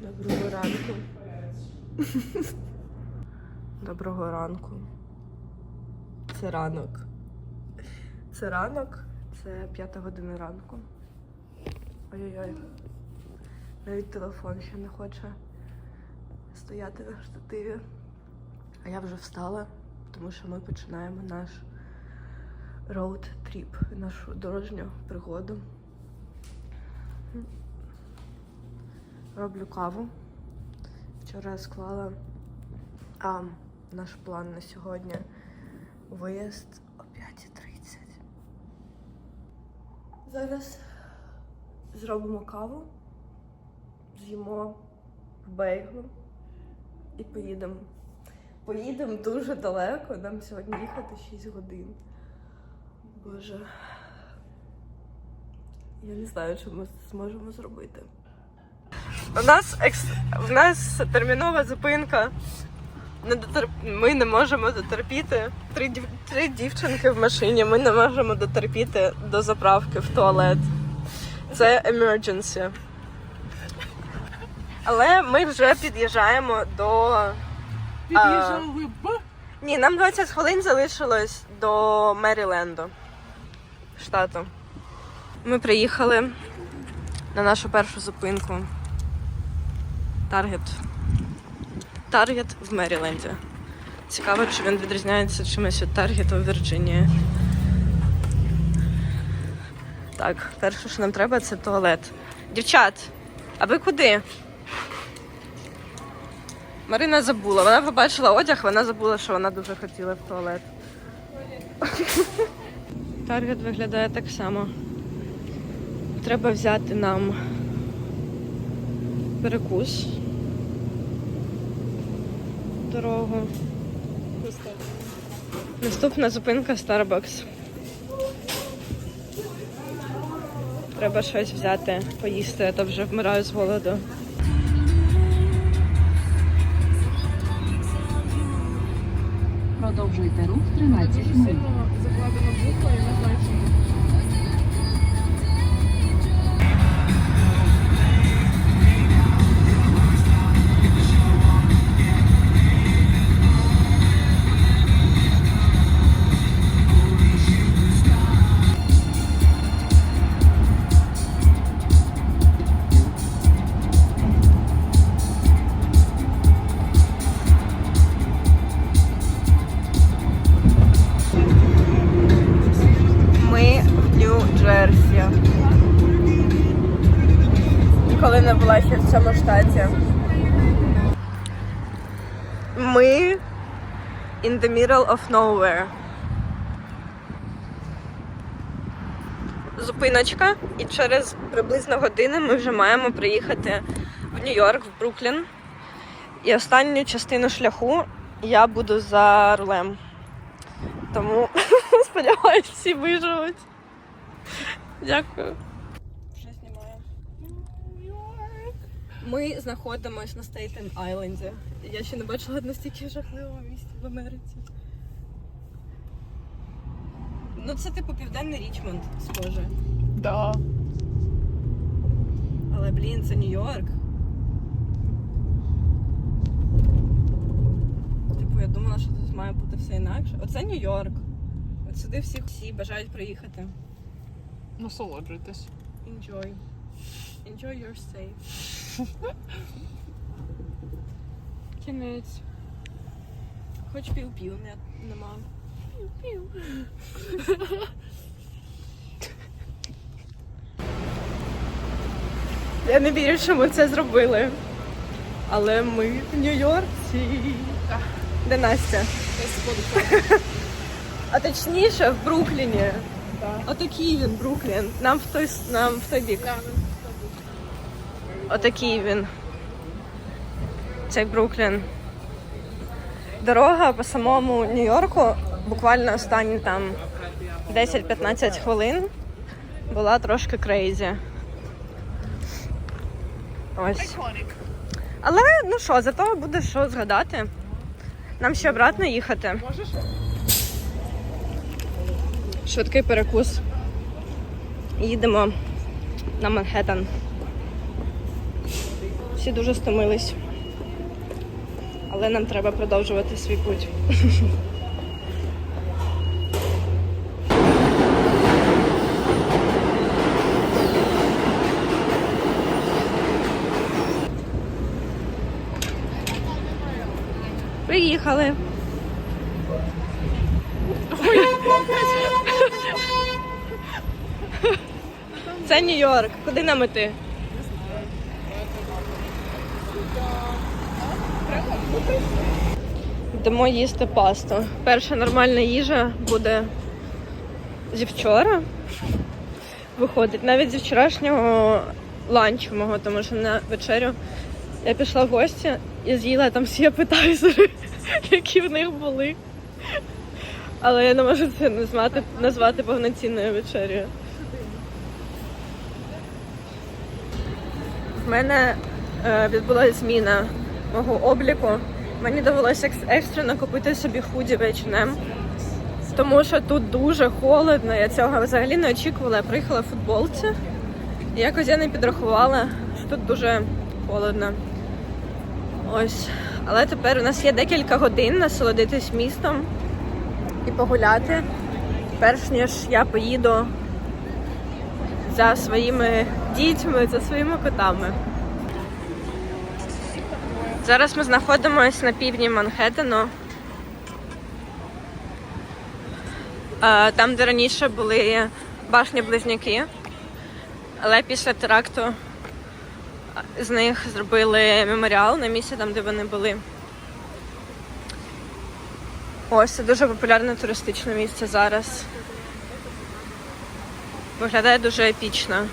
Доброго ранку. Доброго ранку. Це ранок. Це ранок, це п'ята година ранку. Ой-ой-ой. Навіть телефон ще не хоче стояти на штативі. А я вже встала, тому що ми починаємо наш роуд-тріп, нашу дорожню пригоду. Роблю каву. Вчора склала а, наш план на сьогодні. Виїзд о 5.30. Зараз зробимо каву, з'їмо бейгл і поїдемо. Поїдемо дуже далеко. Нам сьогодні їхати 6 годин. Боже. Я не знаю, що ми зможемо зробити. У нас екс... у нас термінова зупинка. Не дотер... Ми не можемо дотерпіти. Три, дів... Три дівчинки в машині. Ми не можемо дотерпіти до заправки в туалет. Це emergency. Але ми вже під'їжджаємо до. Під'їжджали б. Ні, нам 20 хвилин залишилось до Меріленду, штату. Ми приїхали на нашу першу зупинку. Таргет. Таргет в Меріленді. Цікаво, чи він відрізняється чимось від Таргету в Вірджинії. Так, перше, що нам треба, це туалет. Дівчат, а ви куди? Марина забула. Вона побачила одяг, вона забула, що вона дуже хотіла в туалет. Таргет виглядає так само. Треба взяти нам перекус. Дорогу. Наступна зупинка Starbucks. Треба щось взяти, поїсти, я то вже вмираю з голоду. Продовжуйте рух 13 миль. закладено буква і the middle of nowhere. Зупиночка, і через приблизно годину ми вже маємо приїхати в Нью-Йорк, в Бруклін. І останню частину шляху я буду за рулем. Тому сподіваюсь, всі виживуть. Дякую. Що знімаю? Ми знаходимось на Стейтен Айленді. Я ще не бачила настільки жахливого місця в Америці. Ну, це типу південний Річмонд, схоже. Да. Але, блін, це Нью-Йорк. Типу, я думала, що тут має бути все інакше. Оце Нью-Йорк. От сюди всі, всі бажають приїхати. Насолоджуйтесь. Enjoy. Enjoy your stay. Кінець. Хоч пів-пів не, нема. Пів-пів. Я не вірю, що ми це зробили. Але ми в Нью-Йорці. Де Настя? А точніше в Брукліні. Отакий він, Бруклін. Нам в той, нам в той бік. Отакий він. Цей Бруклін. Дорога по самому Нью-Йорку буквально останні там 10-15 хвилин була трошки крейзі. Ось. Але ну що, зато буде що згадати. Нам ще обратно їхати. Швидкий перекус. Їдемо на Манхеттен. Всі дуже стомились. Але нам треба продовжувати свій путь. Приїхали. Це Нью-Йорк. Куди нам іти? Йдемо їсти пасту. Перша нормальна їжа буде зі вчора. Виходить, навіть зі вчорашнього ланчу мого, тому що на вечерю я пішла в гості і з'їла там всі апетайзери, які в них були. Але я не можу це назвати, назвати повноцінною вечерею. В мене е, відбулася зміна мого обліку. Мені довелося екс- екстрено купити собі худі в H&M, тому що тут дуже холодно. Я цього взагалі не очікувала. Я приїхала в футболці. І якось я не підрахувала, що тут дуже холодно. Ось. Але тепер у нас є декілька годин насолодитись містом і погуляти, перш ніж я поїду за своїми дітьми, за своїми котами. Зараз ми знаходимося на півдні Манхеттену. Там, де раніше були башні-близнюки, але після теракту з них зробили меморіал на місці, там, де вони були. Ось це дуже популярне туристичне місце зараз. Виглядає дуже епічно.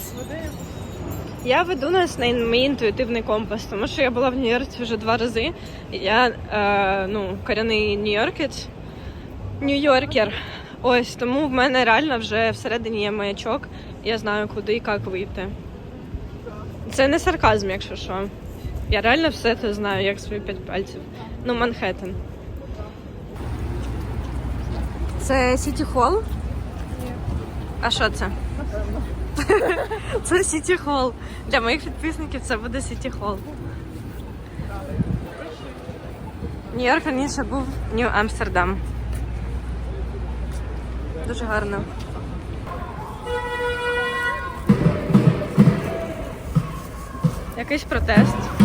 Настя веде. Я веду нас на мій інтуїтивний компас, тому що я була в Нью-Йорку вже два рази. Я е, ну, корінний нью-йоркець, нью-йоркер. Ось тому в мене реально вже всередині є маячок, я знаю, куди і як вийти. Це не сарказм, якщо що. Я реально все це знаю, як свої п'ять пальців. Ну, Манхеттен. Це Сіті Холл? А що це? Це Сіті Холл. Для моїх підписників це буде Сіті Холл. Нью-Йорк раніше був Нью-Амстердам. Дуже гарно. Якийсь протест.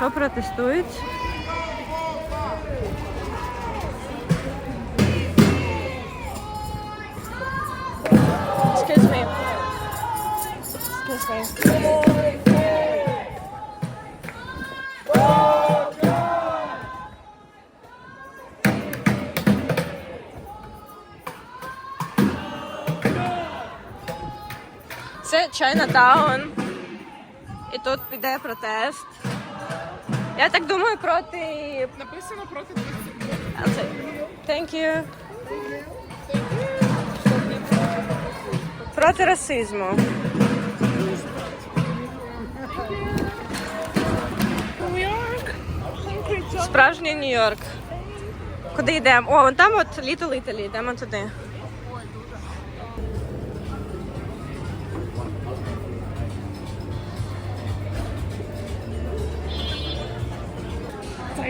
Що протестують? Excuse me. Excuse me. Це Chinatown. І тут піде протест. Я так думаю проти. Написано проти Thank you. Проти расизму. Справжній Нью-Йорк. Куди йдемо? О, вон там от Little Italy, йдемо туди.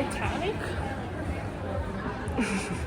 Titanic.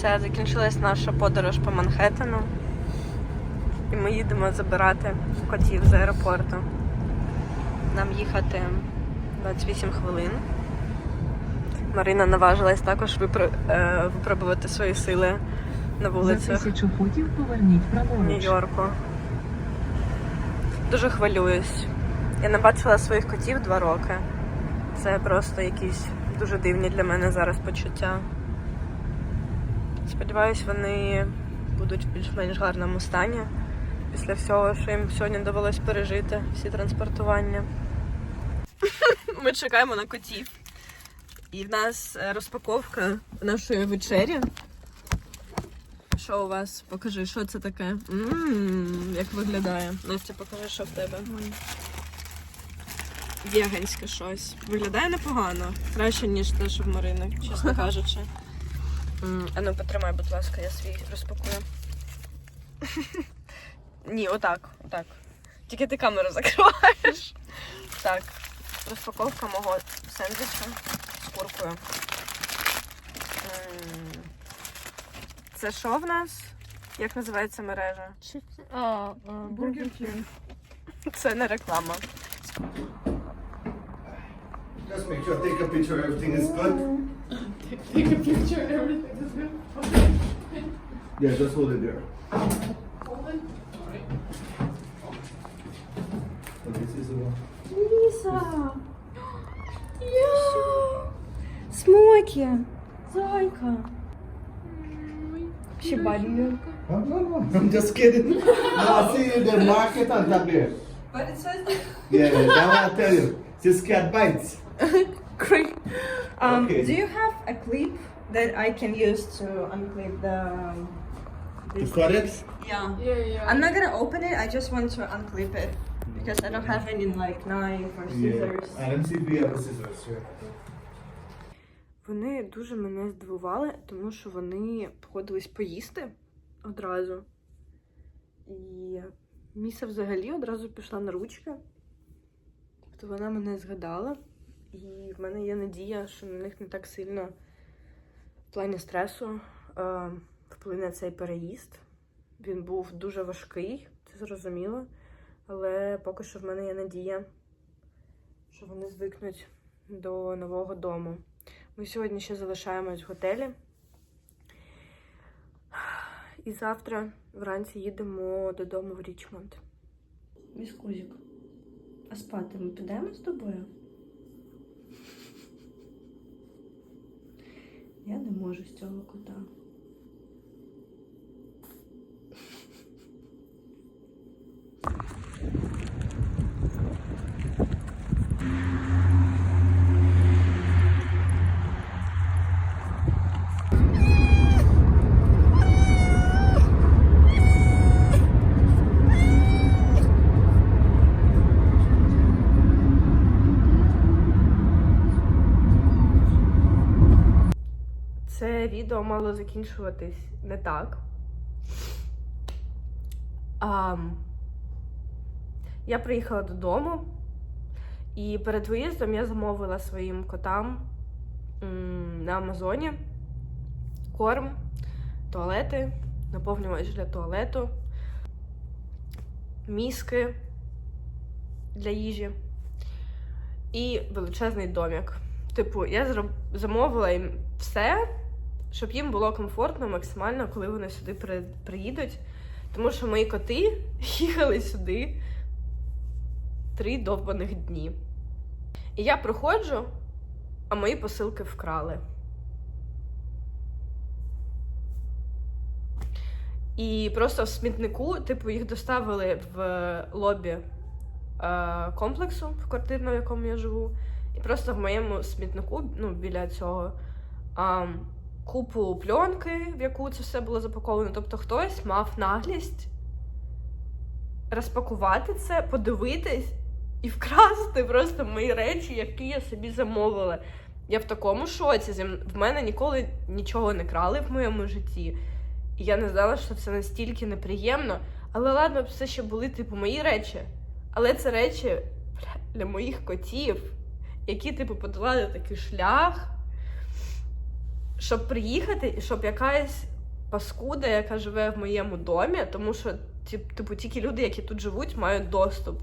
Все, закінчилась наша подорож по Манхеттену. І ми їдемо забирати котів з аеропорту. Нам їхати 28 хвилин. Марина наважилась також випро- е, випробувати свої сили на За тисячу футів поверніть праворуч. Нью-Йорку. Дуже хвилююсь. Я не бачила своїх котів два роки. Це просто якісь дуже дивні для мене зараз почуття. Сподіваюсь, вони будуть в більш-менш гарному стані після всього, що їм сьогодні довелось пережити, всі транспортування. Ми чекаємо на котів. І в нас е, розпаковка нашої вечері. Що у вас? Покажи, що це таке? Ммм, як виглядає. Настя, покажи, що в тебе. Веганське щось. Виглядає непогано. Краще, ніж те, що в Марини, чесно кажучи. А ну потримай, будь ласка, я свій розпакую. Ні, отак, отак. Тільки ти камеру закриваєш. Так, розпаковка мого сендвіча з куркою. Це що в нас? Як називається мережа? Бургер Кінг. Це не реклама. Just make sure, take a picture, everything is good. Take a picture, everything is good. Yeah, just hold it there. Hold it. Sorry. So this is the one. Ліса! Смокі! Зайка! Ще болію. Oh, no, no, I'm just kidding. no, see the market on top there. But it says that Yeah, that one I tell you. This cat bites. Um, Okay. Do you have a clip that I can use to unclip the? To cut it? Yeah. Yeah, yeah. I'm not gonna open it. I just want to unclip it because I don't have any like knife or scissors. Yeah. Let me see if we have scissors here. Вони дуже мене здивували, тому що вони погодились поїсти одразу. І Міса взагалі одразу пішла на ручки. Тобто вона мене згадала. І в мене є надія, що на них не так сильно в плані стресу е, вплине цей переїзд. Він був дуже важкий, це зрозуміло. Але поки що в мене є надія, що вони звикнуть до нового дому. Ми сьогодні ще залишаємось в готелі. І завтра вранці їдемо додому в Річмонд. Міскузік, а спати ми підемо з тобою? Я не можу з цього кота. Відео мало закінчуватись не так. А, я приїхала додому, і перед виїздом я замовила своїм котам на Амазоні корм, туалети, наповнювач для туалету, міски для їжі і величезний домик. Типу, я замовила їм все, щоб їм було комфортно максимально, коли вони сюди при... приїдуть. Тому що мої коти їхали сюди три довбаних дні. І я приходжу, а мої посилки вкрали. І просто в смітнику, типу, їх доставили в лобі е, комплексу в квартирному, в якому я живу. І просто в моєму смітнику, ну, біля цього, а, купу пленки, в яку це все було запаковано. Тобто хтось мав наглість розпакувати це, подивитись і вкрасти просто мої речі, які я собі замовила. Я в такому шоці. В мене ніколи нічого не крали в моєму житті. І я не знала, що це настільки неприємно. Але ладно, все ще були, типу, мої речі. Але це речі для моїх котів, які, типу, подолали такий шлях, щоб приїхати, і щоб якась паскуда, яка живе в моєму домі, тому що, типу, тільки люди, які тут живуть, мають доступ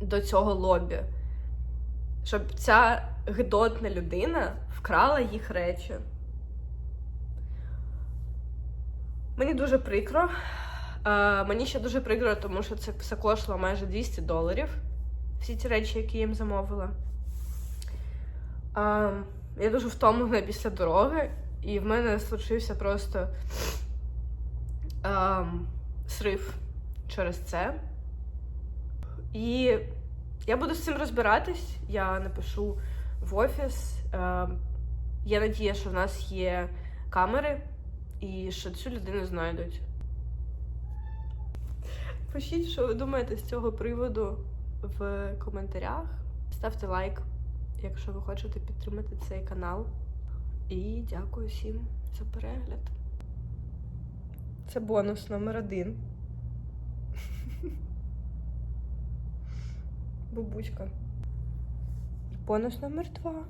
до цього лобі. Щоб ця гидотна людина вкрала їх речі. Мені дуже прикро. Е, мені ще дуже прикро, тому що це все коштувало майже 200 доларів. Всі ці речі, які я їм замовила. Е, я дуже втомлена після дороги, і в мене случився просто е, срив через це. І я буду з цим розбиратись. Я напишу в офіс. Е, є надія, що в нас є камери і що цю людину знайдуть. Пишіть, що ви думаєте з цього приводу в коментарях. Ставте лайк, якщо ви хочете підтримати цей канал. І дякую всім за перегляд. Це бонус номер один. Бабуська. І бонус номер два.